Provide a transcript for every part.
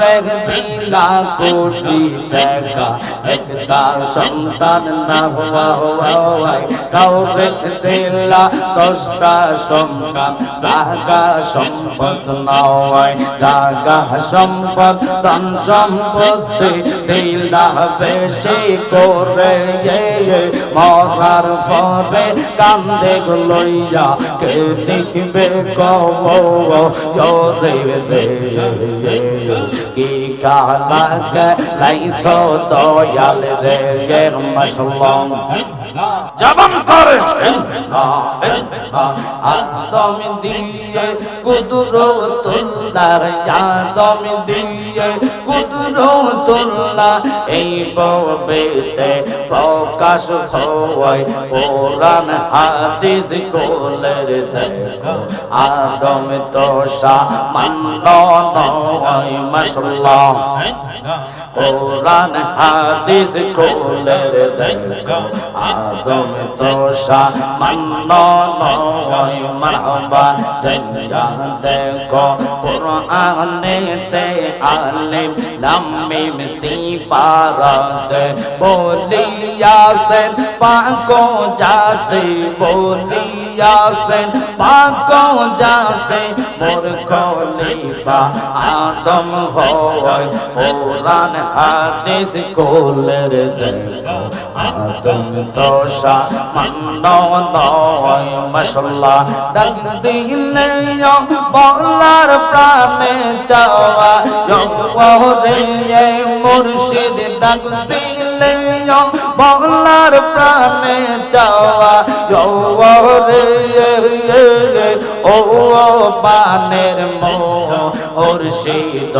রেখ দিলা কোটি টাকা। একটা সন্তান না হওয়া হওয়ায় কাউরে দিলা দশটা সন্তান। জাগা সম্পদ না হয় জাগা সম্পদ, ধন সম্পত্তি দিলা বেশি করে। মরার পরে কান্দে লইয়া কে নিবে কব জোরে রে কি কালাকে লাইস দয়াল রে মশলম জবান করে। আদম দিয়ে কুদরতুল্লাহ আদম দিয়ে কুদরতুল্লাহ এই ববেতে প্রকাশ হয় কোরআন, হাদিস কোলের দেখো। আদম তো সামান্য নয়। মাশাআল্লাহ কোরআন, হাদিস, কোলের দেখো আদম তো সামান্য নয়, মারহাবা জানিয়া দেখো সিপারাত বলিয়াছেন পাকো যাতে বলিয়াছেন পাকো যাতে মোর খলিফা আদম হয়। কোরআন, হাদিস, কোলের দেখো আদম তো সামান্য নয়। মাশাল্লাহ ডাক দিলে বলার প্রাণে চাওয়া। রে মুর্শিদ, ডাক দিলে বলার প্রাণে চাওয়া রে ও পানের মোর শীত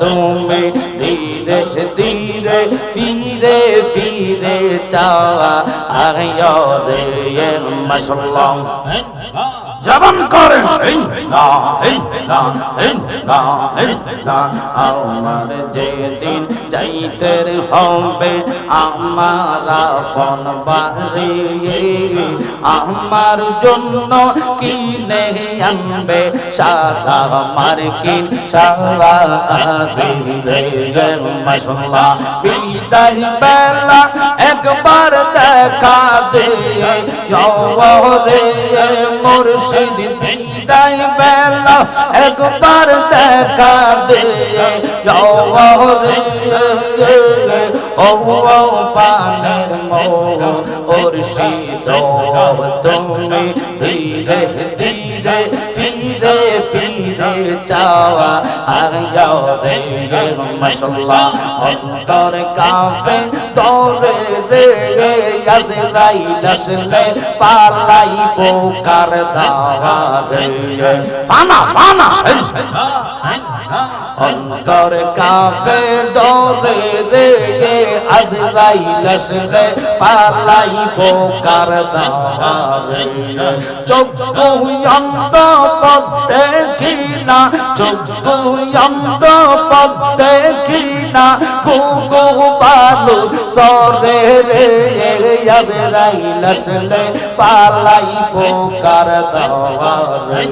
তুমি, ধীরে ধীরে, ফিরে ফিরে চাওয়া আয় রে মাসাল্লাহ জবান করেন। আমার যেদিন যাইতের হবে, আমার আপন বাড়ি, আমার জন্য কিনে আনবে সাদা মার্কিন সাদা বিদায় বেলা একবার দেখা দে রে মুর্শিদ বিদায় বেলা একবার দেখা দে রে ও পানের মো ওর শীত তুমি ধীরে ধীরে ফিরে ফিরে চাওয়া আর রে মশলা অন্তর কাঁপে দৌড়ে রে আজরাইল আসলে পালাই পোকার দাওয়া রে ফানা ফানা অন্তর কাফে ডরে রে আজরাইল আসলে পালাই পোকার দাওয়ারে চক্ষু অন্ধ পদ দেখি না চক্ষু অন্ধ পদ দেখি না কুকু বালু সরে রে আজরাইল আসলে পালাই পোকার দাওয়ারে।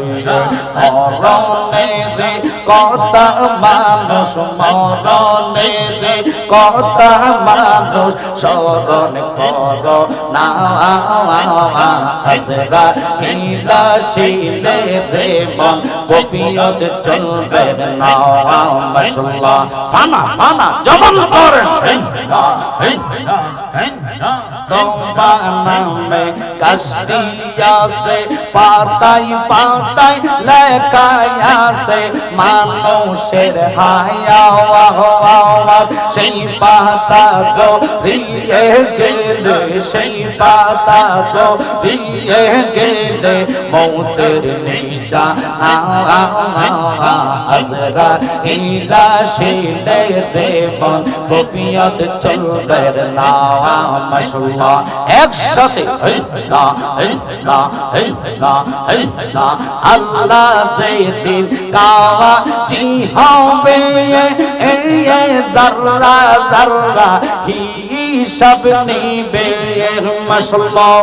অরণে রে কথা মানুষ, মরণে রে কথা মানুষ স্মরণ কর না। হাজরা হিলা শিলে রে, মন কপিয়ত চলবে না, মাশাল্লাহ। ফানা। ফানা জবান করেন তোমা নামে কাশটি আছে পাতাই পাতাই লেখায় আছে মানুষের হায়া সেই পাতা জড়িয়ে গেলে সেই পাতা জড়িয়ে গেলে মৌতের নিশা আজরা ইলা শিলে দেবন কফিয়ত চলবে না মাশাল্লাহ একসাথে আল্লাহ সেদিন কাওয়া জি হবে জাররা জাররা হিসাব নিবে মাসাল্লাহ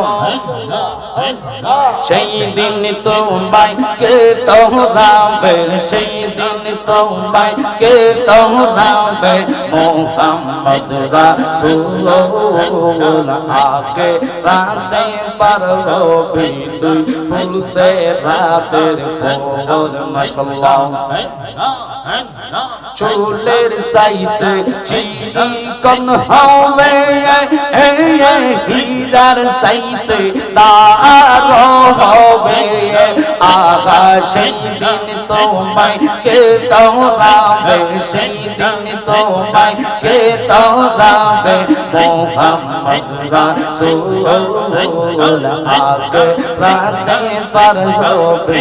সেই দিন তোমায় কে তোহরাবে সেই দিন তোমায় কে তোহরাবে মোহাম্মদ রাসূল আগে রাতে পারল তুই ফুল সে রাতের ফোর মাশাল্লাহ চুলের সাইতে চিকন হবে হীরার সাইতে তার হবে সেই দিন তোমায় কে তোরাবে সেই দিন তোমায় কে তোরাবে মোহাম্মদ রাসূল আগে রাতে পার হবে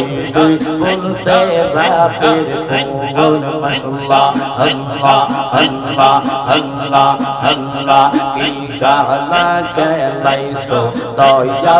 ফুল সে রাতের ফুল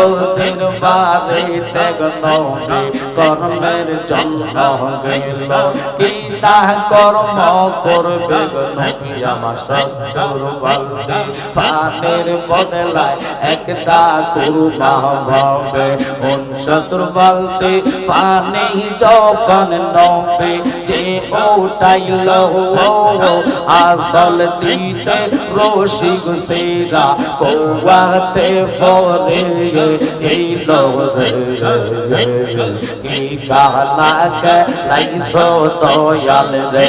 ইহতের বারে তেগ নবী কর্মের জন্য গেল। কি তা কর্ম করবে নবী আমার সস্তুর বলতে ফানের বদলায় একটা কুরমা হবে। কোন শত্রু বলতে ফানি যখন নবে যে ওটাইল আসল দিতে রশি সেরা কৌয়াতে ফরে এই রে কি কালা কে লাইসো দয়াল রে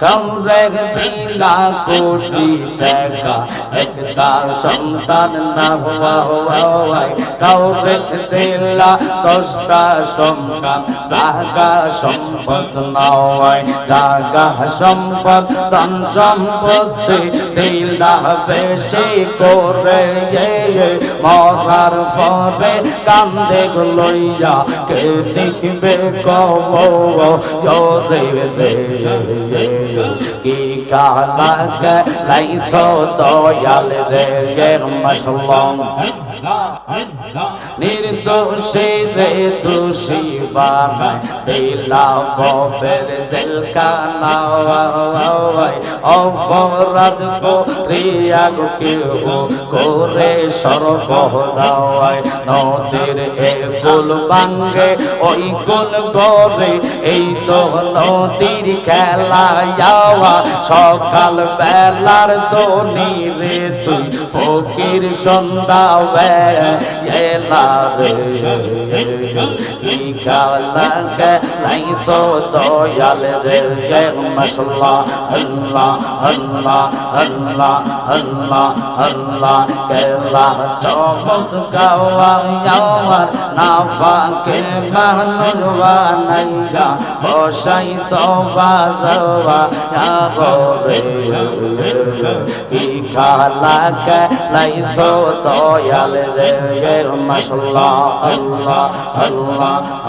কামরে দিলা কোটি টাকা একটা সন্তান না হওয়া হওয়াই কাউরে দিলা দশটা সন্তান জাগা সম্পদ না হওয়াই জাগা সম্পদ ধন সম্পত্তি দিলা বেশি করে মরার পরে কান্দে লইয়া কে নিবে কব জোরে রে কি কালা কে লাইসো দয়াল রে মশলম নির্দোষী রে দোষী বানায় দিলা ববের জেলখানা। অপরাধ করিয়া কেউ করে সর্বদাওয়ায় নদীর এ কুল বাঙ্গে ওই গোল গরে এই তো নদীর খেলা যাওয়া সকাল বেলার দনি রে তুই ফকির সন্ধ্যা বেলা রে। কি খেলা কে লাইসো দয়াল রে মশলা আল্লাহ আল্লাহ আল্লাহ আল্লাহ আল্লাহ, কেলা চমক গাওয়া আমার নাফাকে মানুষ বানাইয়া বসাই সবা সবা রে কি খালা কে লাইসো দয়াল রে মশলা আল্লাহ আল্লাহ